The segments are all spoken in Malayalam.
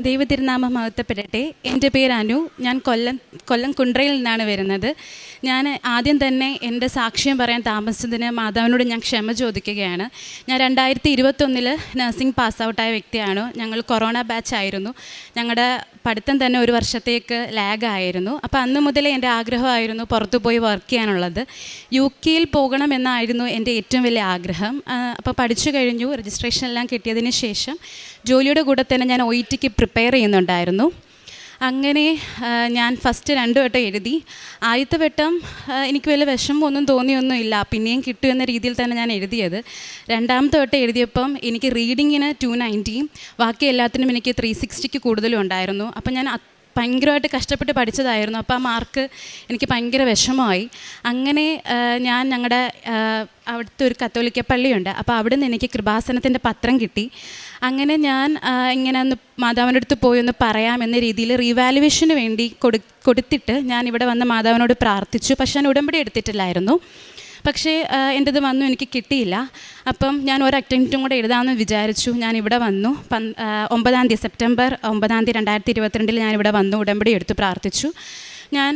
ദൈവതിരുനാമം മഹത്വപ്പെടട്ടെ. എന്റെ പേര് അനു. ഞാൻ കൊല്ലം കൊല്ലം കുണ്ട്രയിൽ നിന്നാണ് വരുന്നത്. ഞാൻ ആദ്യം തന്നെ എന്റെ സാക്ഷ്യം പറയാൻ താമസിച്ചതിന് മാതാവിനോട് ഞാൻ ക്ഷമ ചോദിക്കുകയാണ്. ഞാൻ രണ്ടായിരത്തി ഇരുപത്തൊന്നിൽ നഴ്സിംഗ് പാസ് ഔട്ടായ വ്യക്തിയാണ്. ഞങ്ങൾ കൊറോണ ബാച്ച് ആയിരുന്നു. ഞങ്ങളുടെ പഠിത്തം തന്നെ ഒരു വർഷത്തേക്ക് ലാഗായിരുന്നു അപ്പോൾ അന്ന് മുതലേ എന്റെ ആഗ്രഹമായിരുന്നു പുറത്തു പോയി വർക്ക് ചെയ്യാനുള്ളത്. യു കെയിൽ പോകണമെന്നായിരുന്നു എന്റെ ഏറ്റവും വലിയ ആഗ്രഹം. അപ്പോൾ പഠിച്ചു കഴിഞ്ഞു. രജിസ്ട്രേഷൻ എല്ലാം കിട്ടിയതിന് ശേഷം ജോലിയുടെ കൂടെ തന്നെ ഞാൻ ഒ ടിക്ക് പ്രിപ്പയർ ചെയ്യുന്നുണ്ടായിരുന്നു. അങ്ങനെ ഞാൻ ഫസ്റ്റ് രണ്ട് വട്ടം എഴുതി. ആദ്യത്തെ വട്ടം എനിക്ക് വലിയ വിഷമമൊന്നും തോന്നിയൊന്നുമില്ല. പിന്നെയും കിട്ടും എന്ന രീതിയിൽ തന്നെ ഞാൻ എഴുതിയത്. രണ്ടാമത്തെ വട്ടം എഴുതിയപ്പം എനിക്ക് റീഡിങ്ങിന് ടു നയന്റിയും ബാക്കി എല്ലാത്തിനും എനിക്ക് ത്രീ സിക്സ്റ്റിക്ക് കൂടുതലും ഉണ്ടായിരുന്നു. അപ്പം ഞാൻ ഭയങ്കരമായിട്ട് കഷ്ടപ്പെട്ട് പഠിച്ചതായിരുന്നു. അപ്പോൾ ആ മാർക്ക് എനിക്ക് ഭയങ്കര വിഷമമായി. അങ്ങനെ ഞാൻ ഞങ്ങളുടെ അവിടുത്തെ ഒരു കത്തോലിക്ക പള്ളിയുണ്ട്. അപ്പോൾ അവിടെ നിന്ന് എനിക്ക് കൃപാസനത്തിന്റെ പത്രം കിട്ടി. അങ്ങനെ ഞാൻ ഇങ്ങനെ ഒന്ന് മാതാവിന്റെ അടുത്ത് പോയി ഒന്ന് പറയാം എന്ന രീതിയിൽ റീവാലുവേഷന് വേണ്ടി കൊടു കൊടുത്തിട്ട് ഞാൻ ഇവിടെ വന്ന് മാതാവിനോട് പ്രാർത്ഥിച്ചു. പക്ഷെ ഞാൻ ഉടമ്പടി എടുത്തിട്ടില്ലായിരുന്നു. പക്ഷേ എന്റെത് വന്നു എനിക്ക് കിട്ടിയില്ല. അപ്പം ഞാൻ ഒരു അറ്റംപ്റ്റും കൂടെ എഴുതാമെന്ന് വിചാരിച്ചു. ഞാൻ ഇവിടെ വന്നു. ഒമ്പതാം തീയതി സെപ്റ്റംബർ ഒമ്പതാം തീയതി രണ്ടായിരത്തി ഇരുപത്തിരണ്ടിൽ ഞാൻ ഇവിടെ വന്നു. ഉടമ്പടി എടുത്ത് പ്രാർത്ഥിച്ചു. ഞാൻ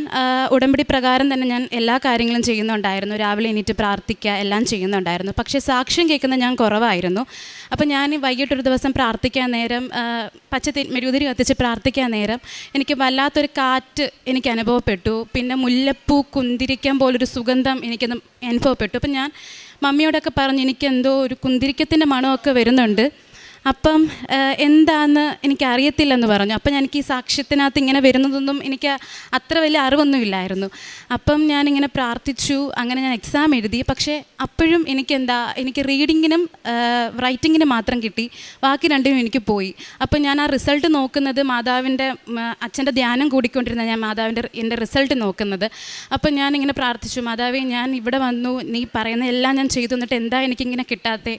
ഉടമ്പടി പ്രകാരം തന്നെ ഞാൻ എല്ലാ കാര്യങ്ങളും ചെയ്യുന്നുണ്ടായിരുന്നു. രാവിലെ എണീറ്റ് പ്രാർത്ഥിക്കുക എല്ലാം ചെയ്യുന്നുണ്ടായിരുന്നു. പക്ഷേ സാക്ഷ്യം കേൾക്കുന്ന ഞാൻ കുറവായിരുന്നു. അപ്പോൾ ഞാൻ വൈകിട്ടൊരു ദിവസം പ്രാർത്ഥിക്കാൻ നേരം പച്ചത്തി മെഴുകുതിരി കത്തിച്ച് പ്രാർത്ഥിക്കാൻ നേരം എനിക്ക് വല്ലാത്തൊരു കാറ്റ് എനിക്ക് അനുഭവപ്പെട്ടു. പിന്നെ മുല്ലപ്പൂ കുന്തിരിക്കാൻ പോലൊരു സുഗന്ധം എനിക്കത് അനുഭവപ്പെട്ടു. അപ്പം ഞാൻ മമ്മിയോടൊക്കെ പറഞ്ഞ് എനിക്കെന്തോ ഒരു കുന്തിരിക്കത്തിന്റെ മണമൊക്കെ വരുന്നുണ്ട്. അപ്പം എന്താന്ന് എനിക്ക് അറിയത്തില്ലെന്ന് പറഞ്ഞു. അപ്പം എനിക്ക് ഈ സാക്ഷ്യത്തിനകത്ത് ഇങ്ങനെ വരുന്നതൊന്നും എനിക്ക് അത്ര വലിയ അറിവൊന്നുമില്ലായിരുന്നു. അപ്പം ഞാനിങ്ങനെ പ്രാർത്ഥിച്ചു. അങ്ങനെ ഞാൻ എക്സാം എഴുതി. പക്ഷേ അപ്പോഴും എനിക്ക് എന്താ എനിക്ക് റീഡിങ്ങിനും റൈറ്റിങ്ങിനും മാത്രം കിട്ടി. ബാക്കി രണ്ടിനും എനിക്ക് പോയി. അപ്പം ഞാൻ ആ റിസൾട്ട് നോക്കുന്നത് മാതാവിന്റെ അച്ഛന്റെ ധ്യാനം കൂടിക്കൊണ്ടിരുന്ന ഞാൻ മാതാവിന്റെ എന്റെ റിസൾട്ട് നോക്കുന്നത്. അപ്പം ഞാനിങ്ങനെ പ്രാർത്ഥിച്ചു. മാതാവേ ഞാൻ ഇവിടെ വന്നു. നീ പറയുന്ന എല്ലാം ഞാൻ ചെയ്തു. എന്നിട്ട് എന്താ എനിക്കിങ്ങനെ കിട്ടാത്തേ?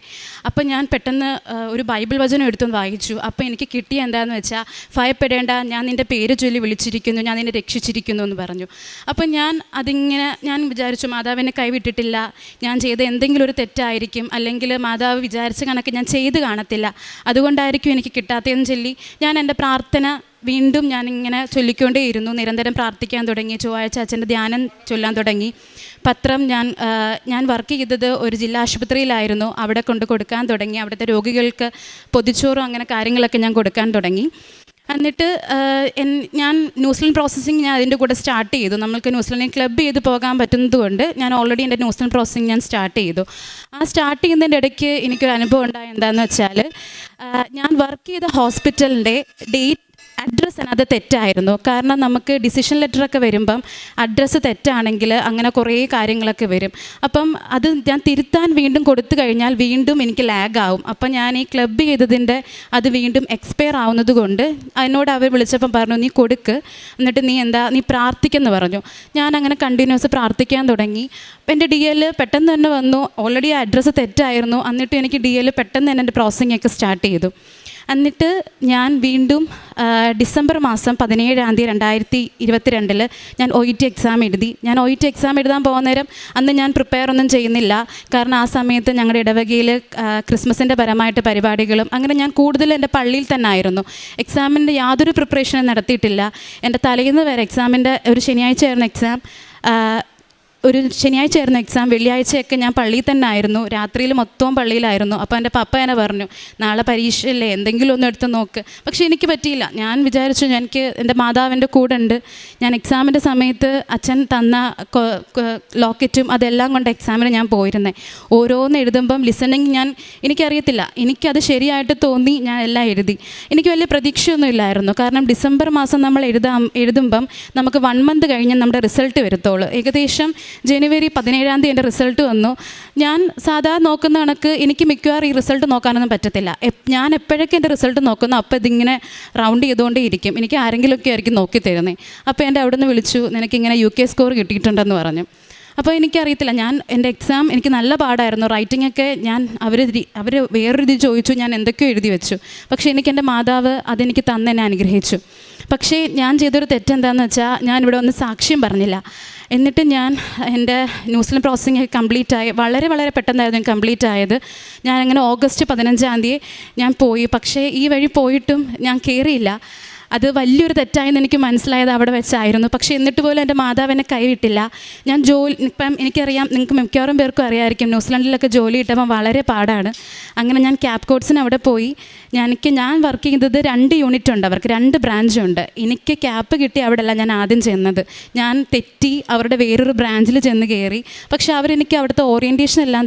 അപ്പം ഞാൻ പെട്ടെന്ന് ഒരു ബൈബിൾ വചനം എടുത്തു വായിച്ചു. അപ്പോൾ എനിക്ക് കിട്ടിയ എന്താണെന്ന് വെച്ചാൽ ഭയപ്പെടേണ്ട ഞാൻ നിന്റെ പേര് ചൊല്ലി വിളിച്ചിരിക്കുന്നു ഞാൻ നിന്നെ രക്ഷിച്ചിരിക്കുന്നു എന്ന് പറഞ്ഞു. അപ്പോൾ ഞാൻ അതിങ്ങനെ ഞാൻ വിചാരിച്ചു മാതാവിനെ കൈവിട്ടിട്ടില്ല. ഞാൻ ചെയ്ത എന്തെങ്കിലും ഒരു തെറ്റായിരിക്കും. അല്ലെങ്കിൽ മാതാവ് വിചാരിച്ച കണക്ക് ഞാൻ ചെയ്ത് കാണത്തില്ല. അതുകൊണ്ടായിരിക്കും എനിക്ക് കിട്ടാത്തതെന്ന് ചൊല്ലി ഞാൻ എന്റെ പ്രാർത്ഥന വീണ്ടും ഞാനിങ്ങനെ ചൊല്ലിക്കൊണ്ടേയിരുന്നു. നിരന്തരം പ്രാർത്ഥിക്കാൻ തുടങ്ങി. ചൊവ്വാഴ്ച അച്ഛന്റെ ധ്യാനം ചൊല്ലാൻ തുടങ്ങി. പത്രം ഞാൻ ഞാൻ വർക്ക് ചെയ്തത് ഒരു ജില്ലാ ആശുപത്രിയിലായിരുന്നു. അവിടെ കൊണ്ട് കൊടുക്കാൻ തുടങ്ങി. അവിടുത്തെ രോഗികൾക്ക് പൊതിച്ചോറും അങ്ങനെ കാര്യങ്ങളൊക്കെ ഞാൻ കൊടുക്കാൻ തുടങ്ങി. എന്നിട്ട് ഞാൻ ന്യൂസ്ലിൻ പ്രോസസ്സിങ് ഞാൻ അതിന്റെ കൂടെ സ്റ്റാർട്ട് ചെയ്തു. നമ്മൾക്ക് ന്യൂസിലൻഡിൽ ക്ലബ്ബ് ചെയ്ത് പോകാൻ പറ്റുന്നതുകൊണ്ട് ഞാൻ ഓൾറെഡി എന്റെ ന്യൂസ്ലിൻ പ്രോസസ്സിങ് ഞാൻ സ്റ്റാർട്ട് ചെയ്തു. ആ സ്റ്റാർട്ട് ചെയ്യുന്നതിന്റെ ഇടയ്ക്ക് എനിക്കൊരു അനുഭവം ഉണ്ടായ എന്താണെന്ന് വെച്ചാൽ ഞാൻ വർക്ക് ചെയ്ത ഹോസ്പിറ്റലിന്റെ ഡേറ്റ് അഡ്രസ്സ് അത് തെറ്റായിരുന്നു. കാരണം നമുക്ക് ഡിസിഷൻ ലെറ്ററൊക്കെ വരുമ്പം അഡ്രസ്സ് തെറ്റാണെങ്കിൽ അങ്ങനെ കുറേ കാര്യങ്ങളൊക്കെ വരും. അപ്പം അത് ഞാൻ തിരുത്താൻ വീണ്ടും കൊടുത്തു കഴിഞ്ഞാൽ വീണ്ടും എനിക്ക് ലാഗ് ആവും. അപ്പം ഞാൻ ഈ ക്ലബ്ബ് ചെയ്തതിന്റെ അത് വീണ്ടും എക്സ്പയർ ആവുന്നത് കൊണ്ട് അതിനോട് അവർ വിളിച്ചപ്പം പറഞ്ഞു നീ കൊടുക്ക്. എന്നിട്ട് നീ എന്താ നീ പ്രാർത്ഥിക്കുന്നു പറഞ്ഞു. ഞാൻ അങ്ങനെ കണ്ടിന്യൂസ് പ്രാർത്ഥിക്കാൻ തുടങ്ങി. എന്റെ ഡി എൽ പെട്ടെന്ന് തന്നെ വന്നു. ഓൾറെഡി അഡ്രസ്സ് തെറ്റായിരുന്നു. എന്നിട്ട് എനിക്ക് ഡി എൽ പെട്ടെന്ന് തന്നെ എന്റെ പ്രോസസ്സിംഗ് ഒക്കെ സ്റ്റാർട്ട് ചെയ്തു. എന്നിട്ട് ഞാൻ വീണ്ടും ഡിസംബർ മാസം പതിനേഴാം തീയതി രണ്ടായിരത്തി ഇരുപത്തിരണ്ടിൽ ഞാൻ ഒ ഇ ടി എക്സാം എഴുതി. ഞാൻ ഒ ഇ ടി എക്സാം എഴുതാൻ പോകുന്ന നേരം അന്ന് ഞാൻ പ്രിപ്പയർ ഒന്നും ചെയ്യുന്നില്ല. കാരണം ആ സമയത്ത് ഞങ്ങളുടെ ഇടവകയിൽ ക്രിസ്മസിന്റെ പരമായിട്ട് പരിപാടികളും അങ്ങനെ ഞാൻ കൂടുതൽ എന്റെ പള്ളിയിൽ തന്നെ ആയിരുന്നു. എക്സാമിന്റെ യാതൊരു പ്രിപ്പറേഷനും നടത്തിയിട്ടില്ല. എന്റെ തലേന്ന് വരെ എക്സാമിന്റെ ഒരു ശനിയാഴ്ച ആയിരുന്നു എക്സാം ഒരു ശനിയാഴ്ച ആയിരുന്നു എക്സാം വെള്ളിയാഴ്ചയൊക്കെ ഞാൻ പള്ളിയിൽ തന്നെ ആയിരുന്നു. രാത്രിയിൽ മൊത്തവും പള്ളിയിലായിരുന്നു. അപ്പോൾ എന്റെ പപ്പ എന്നെ പറഞ്ഞു നാളെ പരീക്ഷയല്ലേ എന്തെങ്കിലും ഒന്ന് എടുത്ത് നോക്ക്. പക്ഷേ എനിക്ക് പറ്റിയില്ല. ഞാൻ വിചാരിച്ചു എനിക്ക് എന്റെ മാതാവിന്റെ കൂടെ ഉണ്ട് ഞാൻ എക്സാമിന്റെ സമയത്ത് അച്ഛൻ തന്ന ലോക്കറ്റും അതെല്ലാം കൊണ്ട് എക്സാമിന് ഞാൻ പോയിരുന്നത് ഓരോന്ന് എഴുതുമ്പം ലിസണിങ് ഞാൻ എനിക്കറിയത്തില്ല. എനിക്കത് ശരിയായിട്ട് തോന്നി ഞാൻ എല്ലാം എഴുതി. എനിക്ക് വലിയ പ്രതീക്ഷയൊന്നും ഇല്ലായിരുന്നു. കാരണം ഡിസംബർ മാസം നമ്മൾ എഴുതാം എഴുതുമ്പം നമുക്ക് വൺ മന്ത് കഴിഞ്ഞ് നമ്മുടെ റിസൾട്ട് വരത്തുള്ളൂ. ഏകദേശം ജനുവരി പതിനേഴാം തീയതി എന്റെ റിസൾട്ട് വന്നു. ഞാൻ സാധാരണ നോക്കുന്ന കണക്ക് എനിക്ക് മിക്കവാറും ഈ റിസൾട്ട് നോക്കാനൊന്നും പറ്റത്തില്ല. ഞാൻ എപ്പോഴൊക്കെ എന്റെ റിസൾട്ട് നോക്കുന്നു അപ്പോൾ ഇതിങ്ങനെ റൗണ്ട് ചെയ്തുകൊണ്ടേ ഇരിക്കും. എനിക്ക് ആരെങ്കിലുമൊക്കെ ആയിരിക്കും നോക്കി തരുന്നത് അപ്പോൾ എന്റെ അവിടെ നിന്ന് വിളിച്ചു നിനക്കിങ്ങനെ യു കെ സ്കോർ കിട്ടിയിട്ടുണ്ടെന്ന് പറഞ്ഞു. അപ്പോൾ എനിക്കറിയത്തില്ല. ഞാൻ എന്റെ എക്സാം എനിക്ക് നല്ല പാടായിരുന്നു. റൈറ്റിംഗ് ഒക്കെ ഞാൻ അവർ അവർ വേറൊരു ഇത് ചോദിച്ചു. ഞാൻ എന്തൊക്കെയോ എഴുതി വെച്ചു. പക്ഷേ എനിക്ക് എന്റെ മാതാവ് അതെനിക്ക് തന്നെ അനുഗ്രഹിച്ചു. പക്ഷേ ഞാൻ ചെയ്തൊരു തെറ്റെന്താണെന്ന് വെച്ചാൽ ഞാൻ ഇവിടെ ഒന്ന് സാക്ഷ്യം പറഞ്ഞില്ല. എന്നിട്ട് ഞാൻ എന്റെ ന്യൂസിലൻഡ് പ്രോസസ്സിങ് കംപ്ലീറ്റ് ആയി വളരെ വളരെ പെട്ടെന്നായിരുന്നു കംപ്ലീറ്റ് ആയത്. ഞാൻ അങ്ങനെ ഓഗസ്റ്റ് പതിനഞ്ചാം തീയതി ഞാൻ പോയി. പക്ഷേ ഈ വഴി പോയിട്ടും ഞാൻ കയറിയില്ല അത് വലിയൊരു തെറ്റായെന്ന് എനിക്ക് മനസ്സിലായത് അവിടെ വെച്ചായിരുന്നു. പക്ഷേ എന്നിട്ട് പോലും എന്റെ മാതാവ് എന്നെ കൈവിട്ടില്ല. ഞാൻ ജോലി ഇപ്പം എനിക്കറിയാം നിങ്ങൾക്ക് മിക്കവാറും പേർക്കും അറിയാമായിരിക്കും ന്യൂസിലാൻഡിലൊക്കെ ജോലി കിട്ടുമ്പോൾ വളരെ പാടാണ്. അങ്ങനെ ഞാൻ ക്യാപ് കോഡ്സിന് അവിടെ പോയി. എനിക്ക് ഞാൻ വർക്ക് ചെയ്തത് രണ്ട് യൂണിറ്റ് ഉണ്ട് അവർക്ക് രണ്ട് ബ്രാഞ്ച് ഉണ്ട്. എനിക്ക് ക്യാപ്പ് കിട്ടി അവിടെ അല്ല ഞാൻ ആദ്യം ചെന്നത്. ഞാൻ തെറ്റി അവരുടെ വേറൊരു ബ്രാഞ്ചിൽ ചെന്ന് കയറി പക്ഷേ അവരെനിക്ക് അവിടുത്തെ ഓറിയന്റേഷൻ എല്ലാം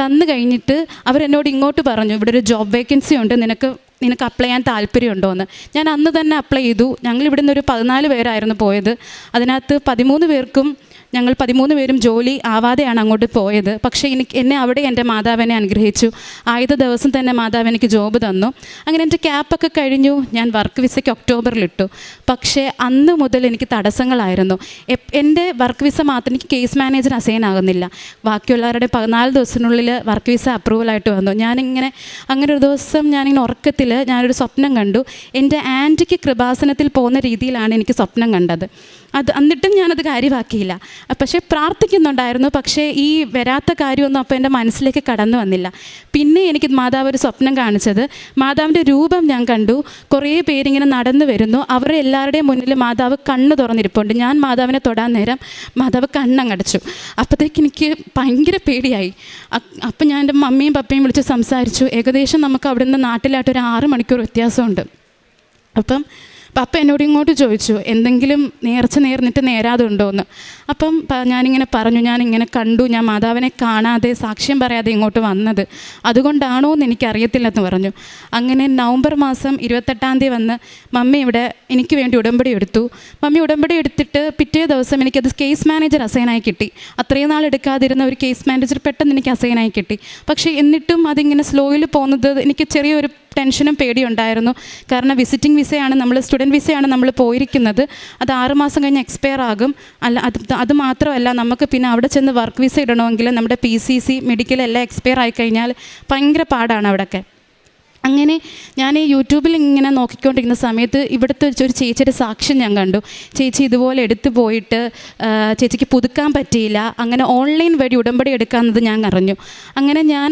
തന്നു കഴിഞ്ഞിട്ട് അവരെന്നോട് ഇങ്ങോട്ട് പറഞ്ഞു ഇവിടെ ഒരു ജോബ് വേക്കൻസി ഉണ്ട് നിനക്ക് നിനക്ക് അപ്ലൈ ചെയ്യാൻ താല്പര്യമുണ്ടോ എന്ന് ഞാൻ അന്ന് തന്നെ അപ്ലൈ ചെയ്തു. ഞങ്ങൾ ഇവിടുന്ന് ഒരു പതിനാല് പേരായിരുന്നു പോയത്. അതിനകത്ത് പതിമൂന്ന് പേർക്കും ഞങ്ങൾ പതിമൂന്ന് പേരും ജോലി ആവാതെയാണ് അങ്ങോട്ട് പോയത്. പക്ഷേ എനിക്ക് എന്നെ അവിടെ എന്റെ മാതാവിനെ അനുഗ്രഹിച്ചു. ആദ്യത്തെ ദിവസം തന്നെ മാതാവ് എനിക്ക് ജോബ് തന്നു. അങ്ങനെ എന്റെ ക്യാപ്പൊക്കെ കഴിഞ്ഞു. ഞാൻ വർക്ക് വിസയ്ക്ക് ഒക്ടോബറിലിട്ടു. പക്ഷേ അന്ന് മുതൽ എനിക്ക് തടസ്സങ്ങളായിരുന്നു. എന്റെ വർക്ക് വിസ മാത്രം എനിക്ക് കേസ് മാനേജർ അസൈൻ ആകുന്നില്ല. ബാക്കിയുള്ളവരുടെ പതിനാല് ദിവസത്തിനുള്ളിൽ വർക്ക് വിസ അപ്രൂവലായിട്ട് വന്നു. ഞാനിങ്ങനെ അങ്ങനെ ഒരു ദിവസം ഞാനിങ്ങനെ ഉറക്കത്തിൽ ഞാനൊരു സ്വപ്നം കണ്ടു. എന്റെ ആന്റിക്ക് കൃപാസനത്തിൽ പോകുന്ന രീതിയിലാണ് എനിക്ക് സ്വപ്നം കണ്ടത്. അത് എന്നിട്ടും ഞാനത് കാര്യമാക്കിയില്ല. പക്ഷേ പ്രാർത്ഥിക്കുന്നുണ്ടായിരുന്നു പക്ഷേ ഈ വരാത്ത കാര്യമൊന്നും അപ്പോൾ എന്റെ മനസ്സിലേക്ക് കടന്നു വന്നില്ല. പിന്നെ എനിക്ക് മാതാവ് ഒരു സ്വപ്നം കാണിച്ചത് മാതാവിന്റെ രൂപം ഞാൻ കണ്ടു കുറേ പേരിങ്ങനെ നടന്നു വരുന്നു അവരുടെ എല്ലാവരുടെയും മുന്നിൽ മാതാവ് കണ്ണ് തുറന്നിരിപ്പുണ്ട് ഞാൻ മാതാവിനെ തൊടാൻ നേരം മാതാവ് കണ്ണങ്ങടച്ചു. അപ്പോഴത്തേക്ക് എനിക്ക് ഭയങ്കര പേടിയായി. അപ്പം ഞാൻ എന്റെ മമ്മിയും പപ്പയും വിളിച്ച് സംസാരിച്ചു ഏകദേശം നമുക്ക് അവിടെ നിന്ന് നാട്ടിലായിട്ട് ഒരു ആറ് മണിക്കൂർ വ്യത്യാസമുണ്ട്. അപ്പം പപ്പ എന്നോട് ഇങ്ങോട്ട് ചോദിച്ചു എന്തെങ്കിലും നേർച്ച നേർന്നിട്ട് നേരാതെ ഉണ്ടോ എന്ന് അപ്പം ഞാനിങ്ങനെ പറഞ്ഞു ഞാനിങ്ങനെ കണ്ടു ഞാൻ മാതാവിനെ കാണാതെ സാക്ഷ്യം പറയാതെ ഇങ്ങോട്ട് വന്നത്. അതുകൊണ്ടാണോ എന്ന് എനിക്കറിയത്തില്ലെന്ന് പറഞ്ഞു. അങ്ങനെ നവംബർ മാസം ഇരുപത്തെട്ടാം തീയതി വന്ന് മമ്മി ഇവിടെ എനിക്ക് വേണ്ടി ഉടമ്പടി എടുത്തു. മമ്മി ഉടമ്പടി എടുത്തിട്ട് പിറ്റേ ദിവസം എനിക്കത് കേസ് മാനേജർ അസൈനായി കിട്ടി. അത്രയും നാൾ എടുക്കാതിരുന്ന ഒരു കേസ് മാനേജർ പെട്ടെന്ന് എനിക്ക് അസൈനായി കിട്ടി. പക്ഷേ എന്നിട്ടും അതിങ്ങനെ സ്ലോയിൽ പോകുന്നത് എനിക്ക് ചെറിയൊരു ടെൻഷനും പേടിയും ഉണ്ടായിരുന്നു. കാരണം വിസിറ്റിംഗ് വിസയാണ് നമ്മൾ സ്റ്റുഡന്റ് വിസയാണ് നമ്മൾ പോയിരിക്കുന്നത്. അത് ആറുമാസം കഴിഞ്ഞ് എക്സ്പയർ ആകും. അല്ല അത് അത് മാത്രമല്ല നമുക്ക് പിന്നെ അവിടെ ചെന്ന് വർക്ക് വിസ ഇടണമെങ്കിൽ നമ്മുടെ പി സി സി മെഡിക്കൽ എല്ലാം എക്സ്പയർ ആയിക്കഴിഞ്ഞാൽ ഭയങ്കര പാടാണ് അവിടെയൊക്കെ അങ്ങനെ ഞാൻ ഈ യൂട്യൂബിൽ ഇങ്ങനെ നോക്കിക്കൊണ്ടിരിക്കുന്ന സമയത്ത് ഇവിടുത്തെ ഒരു ചേച്ചിയുടെ സാക്ഷ്യം ഞാൻ കണ്ടു. ചേച്ചി ഇതുപോലെ എടുത്തു പോയിട്ട് ചേച്ചിക്ക് പുതുക്കാൻ പറ്റിയില്ല. അങ്ങനെ ഓൺലൈൻ വഴി ഉടമ്പടി എടുക്കാമെന്നത് ഞാൻ അറിഞ്ഞു. അങ്ങനെ ഞാൻ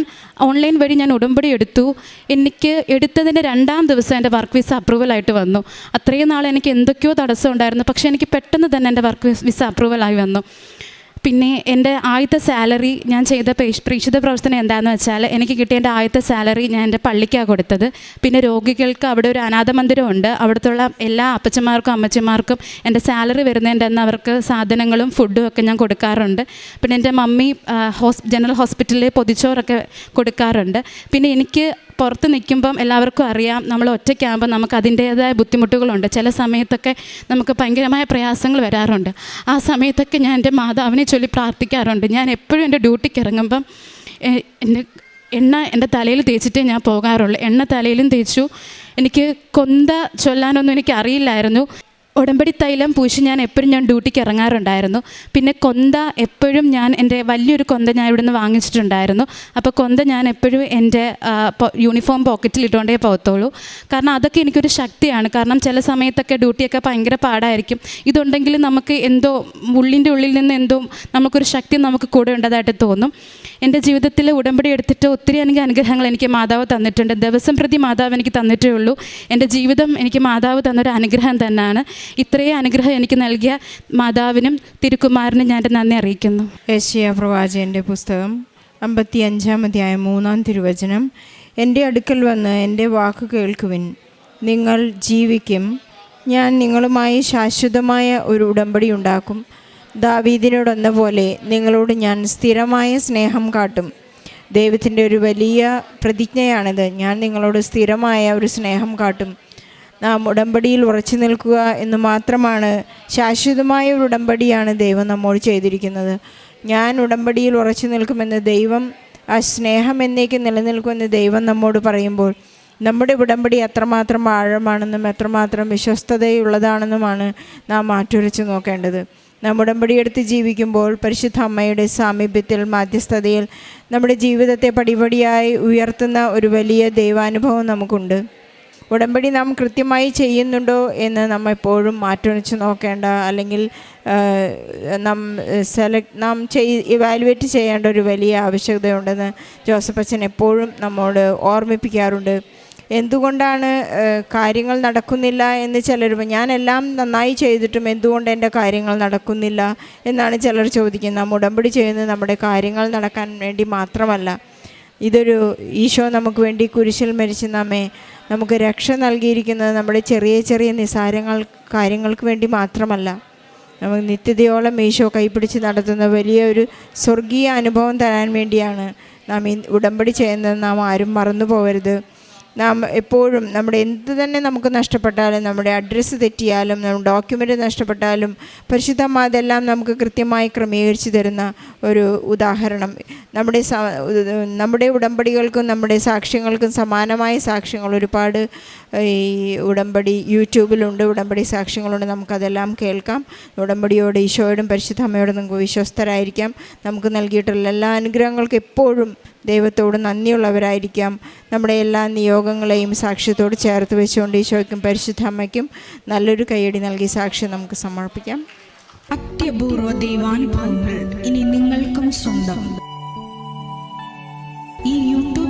ഓൺലൈൻ വഴി ഞാൻ ഉടമ്പടി എടുത്തു. എനിക്ക് എടുത്തതിന്റെ രണ്ടാം ദിവസം എന്റെ വർക്ക് വിസ അപ്രൂവൽ ആയിട്ട് വന്നു. അത്രയും നാൾ എനിക്ക് എന്തൊക്കെയോ തടസ്സം ഉണ്ടായിരുന്നു. പക്ഷേ എനിക്ക് പെട്ടെന്ന് തന്നെ എന്റെ വർക്ക് വിസ അപ്രൂവൽ ആയി വന്നു. പിന്നെ എന്റെ ആദ്യത്തെ സാലറി ഞാൻ ചെയ്ത പ്രേക്ഷിത പ്രവർത്തനം എന്താണെന്ന് വെച്ചാൽ എനിക്ക് കിട്ടിയ എന്റെ ആദ്യത്തെ സാലറി ഞാൻ എന്റെ പള്ളിക്കാണ് കൊടുത്തത്. പിന്നെ രോഗികൾക്ക് അവിടെ ഒരു അനാഥമന്ദിരം ഉണ്ട് അവിടുത്തുള്ള എല്ലാ അപ്പച്ചന്മാർക്കും അമ്മച്ചിമാർക്കും എന്റെ സാലറി വരുന്നതിന്റെ അന്ന് അവർക്ക് സാധനങ്ങളും ഫുഡും ഒക്കെ ഞാൻ കൊടുക്കാറുണ്ട്. പിന്നെ എന്റെ മമ്മി ഹോസ് ജനറൽ ഹോസ്പിറ്റലിൽ പൊതിച്ചോറൊക്കെ കൊടുക്കാറുണ്ട്. പിന്നെ എനിക്ക് പുറത്ത് നിൽക്കുമ്പം എല്ലാവർക്കും അറിയാം നമ്മൾ ഒറ്റയ്ക്കാകുമ്പോൾ നമുക്ക് അതിന്റേതായ ബുദ്ധിമുട്ടുകളുണ്ട്. ചില സമയത്തൊക്കെ നമുക്ക് ഭയങ്കരമായ പ്രയാസങ്ങൾ വരാറുണ്ട്. ആ സമയത്തൊക്കെ ഞാൻ എന്റെ മാതാവിനെ ചൊല്ലി പ്രാർത്ഥിക്കാറുണ്ട്. ഞാൻ എപ്പോഴും എന്റെ ഡ്യൂട്ടിക്ക് ഇറങ്ങുമ്പം എന്റെ എണ്ണ എന്റെ തലയിൽ തേച്ചിട്ടേ ഞാൻ പോകാറുള്ളൂ. എണ്ണ തലയിലും തേച്ചു. എനിക്ക് കൊന്ത ചൊല്ലാനൊന്നും എനിക്ക് അറിയില്ലായിരുന്നു. ഉടമ്പടി തൈലം പൂശി ഞാൻ എപ്പോഴും ഞാൻ ഡ്യൂട്ടിക്ക് ഇറങ്ങാറുണ്ടായിരുന്നു. പിന്നെ കൊന്ത എപ്പോഴും ഞാൻ എന്റെ വലിയൊരു കൊന്ത ഞാൻ ഇവിടെ നിന്ന് വാങ്ങിച്ചിട്ടുണ്ടായിരുന്നു. അപ്പോൾ കൊന്ത ഞാൻ എപ്പോഴും എന്റെ യൂണിഫോം പോക്കറ്റിൽ ഇട്ടുകൊണ്ടേ പോകത്തുള്ളൂ. കാരണം അതൊക്കെ എനിക്കൊരു ശക്തിയാണ്. കാരണം ചില സമയത്തൊക്കെ ഡ്യൂട്ടിയൊക്കെ ഭയങ്കര പാടായിരിക്കും. ഇതുണ്ടെങ്കിൽ നമുക്ക് എന്തോ ഉള്ളിന്റെ ഉള്ളിൽ നിന്ന് എന്തോ നമുക്കൊരു ശക്തി നമുക്ക് കൂടെ ഉണ്ടതായിട്ട് തോന്നും. എന്റെ ജീവിതത്തിൽ ഉടമ്പടി എടുത്തിട്ട് ഒത്തിരി എനിക്ക് അനുഗ്രഹങ്ങൾ എനിക്ക് മാതാവ് തന്നിട്ടുണ്ട്. ദിവസം പ്രതി മാതാവ് എനിക്ക് തന്നിട്ടേ ഉള്ളൂ. എന്റെ ജീവിതം എനിക്ക് മാതാവ് തന്നൊരു അനുഗ്രഹം തന്നെയാണ് ഇത്രയും അനുഗ്രഹം എനിക്ക് നൽകിയ മാതാവിനും തിരുക്കുമാറിനും ഞാൻ നന്ദി അറിയിക്കുന്നു. ഏഷ്യ പ്രവാചകന്റെ പുസ്തകം അമ്പത്തി അഞ്ചാം അധ്യായം മൂന്നാം തിരുവചനം. എന്റെ അടുക്കൽ വന്ന് എന്റെ വാക്ക് കേൾക്കുവിൻ. നിങ്ങൾ ജീവിക്കും. ഞാൻ നിങ്ങളുമായി ശാശ്വതമായ ഒരു ഉടമ്പടി ഉണ്ടാക്കും. ദാവീദിനോടെന്ന പോലെ നിങ്ങളോട് ഞാൻ സ്ഥിരമായ സ്നേഹം കാട്ടും. ദൈവത്തിന്റെ ഒരു വലിയ പ്രതിജ്ഞയാണിത്. ഞാൻ നിങ്ങളോട് സ്ഥിരമായ ഒരു സ്നേഹം കാട്ടും. നാം ഉടമ്പടിയിൽ ഉറച്ചു നിൽക്കുക എന്ന് മാത്രമാണ് ശാശ്വതമായ ഒരു ഉടമ്പടിയാണ് ദൈവം നമ്മോട് ചെയ്തിരിക്കുന്നത്. ഞാൻ ഉടമ്പടിയിൽ ഉറച്ചു നിൽക്കുമെന്ന് ദൈവം ആ സ്നേഹം എന്നേക്ക് നിലനിൽക്കുമെന്ന് ദൈവം നമ്മോട് പറയുമ്പോൾ നമ്മുടെ ഉടമ്പടി എത്രമാത്രം ആഴമാണെന്നും എത്രമാത്രം വിശ്വസ്തതയുള്ളതാണെന്നുമാണ് നാം മാറ്റുരച്ച് നോക്കേണ്ടത്. നാം ഉടമ്പടിയെടുത്ത് ജീവിക്കുമ്പോൾ പരിശുദ്ധ അമ്മയുടെ സാമീപ്യത്തിൽ മാധ്യസ്ഥതയിൽ നമ്മുടെ ജീവിതത്തെ പടിപടിയായി ഉയർത്തുന്ന ഒരു വലിയ ദൈവാനുഭവം നമുക്കുണ്ട്. ഉടമ്പടി നാം കൃത്യമായി ചെയ്യുന്നുണ്ടോ എന്ന് നമ്മൾ എപ്പോഴും മാറ്റൊഴിച്ച് നോക്കേണ്ട അല്ലെങ്കിൽ നാം സെലക്ട് നാം ചെയ് ഇവാലുവേറ്റ് ചെയ്യേണ്ട ഒരു വലിയ ആവശ്യകതയുണ്ടെന്ന് ജോസഫ് അച്ഛൻ എപ്പോഴും നമ്മോട് ഓർമ്മിപ്പിക്കാറുണ്ട്. എന്തുകൊണ്ടാണ് കാര്യങ്ങൾ നടക്കുന്നില്ല എന്ന് ചിലർ ഞാനെല്ലാം നന്നായി ചെയ്തിട്ടും എന്തുകൊണ്ട് എന്റെ കാര്യങ്ങൾ നടക്കുന്നില്ല എന്നാണ് ചിലർ ചോദിക്കുന്നത്. നാം ഉടമ്പടി ചെയ്യുന്നത് നമ്മുടെ കാര്യങ്ങൾ നടക്കാൻ വേണ്ടി മാത്രമല്ല. ഇതൊരു ഈശോ നമുക്ക് വേണ്ടി കുരിശിൽ മരിച്ച് നമ്മെ നമുക്ക് രക്ഷ നൽകിയിരിക്കുന്നത് നമ്മുടെ ചെറിയ ചെറിയ നിസാരങ്ങൾ കാര്യങ്ങൾക്ക് വേണ്ടി മാത്രമല്ല. നമുക്ക് നിത്യതയോളം ഈശോ കൈപിടിച്ച് നടത്തുന്ന വലിയൊരു സ്വർഗീയ അനുഭവം തരാൻ വേണ്ടിയാണ് നാം ഈ ഉടമ്പടി ചെയ്യുന്നത്. നാം ആരും മറന്നു പോകരുത് നാം എപ്പോഴും നമ്മുടെ എന്ത് തന്നെ നമുക്ക് നഷ്ടപ്പെട്ടാലും നമ്മുടെ അഡ്രസ്സ് തെറ്റിയാലും നമ്മുടെ ഡോക്യുമെന്റ് നഷ്ടപ്പെട്ടാലും പരിശുദ്ധമ്മ അതെല്ലാം നമുക്ക് കൃത്യമായി ക്രമീകരിച്ച് തരുന്ന ഒരു ഉദാഹരണം. നമ്മുടെ നമ്മുടെ ഉടമ്പടികൾക്കും നമ്മുടെ സാക്ഷ്യങ്ങൾക്കും സമാനമായ സാക്ഷ്യങ്ങൾ ഒരുപാട് ഈ ഉടമ്പടി യൂട്യൂബിലുണ്ട് ഉടമ്പടി സാക്ഷ്യങ്ങളുണ്ട് നമുക്കതെല്ലാം കേൾക്കാം. ഉടമ്പടിയോട് ഈശോയോടും പരിശുദ്ധ അമ്മയോടും നമുക്ക് വിശ്വസ്തരായിരിക്കാം. നമുക്ക് നൽകിയിട്ടുള്ള എല്ലാ അനുഗ്രഹങ്ങൾക്കും എപ്പോഴും ദൈവത്തോട് നന്ദിയുള്ളവരായിരിക്കാം. നമ്മുടെ എല്ലാ നിയോഗങ്ങളെയും സാക്ഷ്യത്തോട് ചേർത്ത് വെച്ചുകൊണ്ട് ഈശോയ്ക്കും പരിശുദ്ധ അമ്മയ്ക്കും നല്ലൊരു കൈയടി നൽകി സാക്ഷ്യം നമുക്ക് സമർപ്പിക്കാം. അത്യപൂർവ ദൈവാനുഭവങ്ങൾ ഇനി നിങ്ങൾക്കും സ്വന്തം.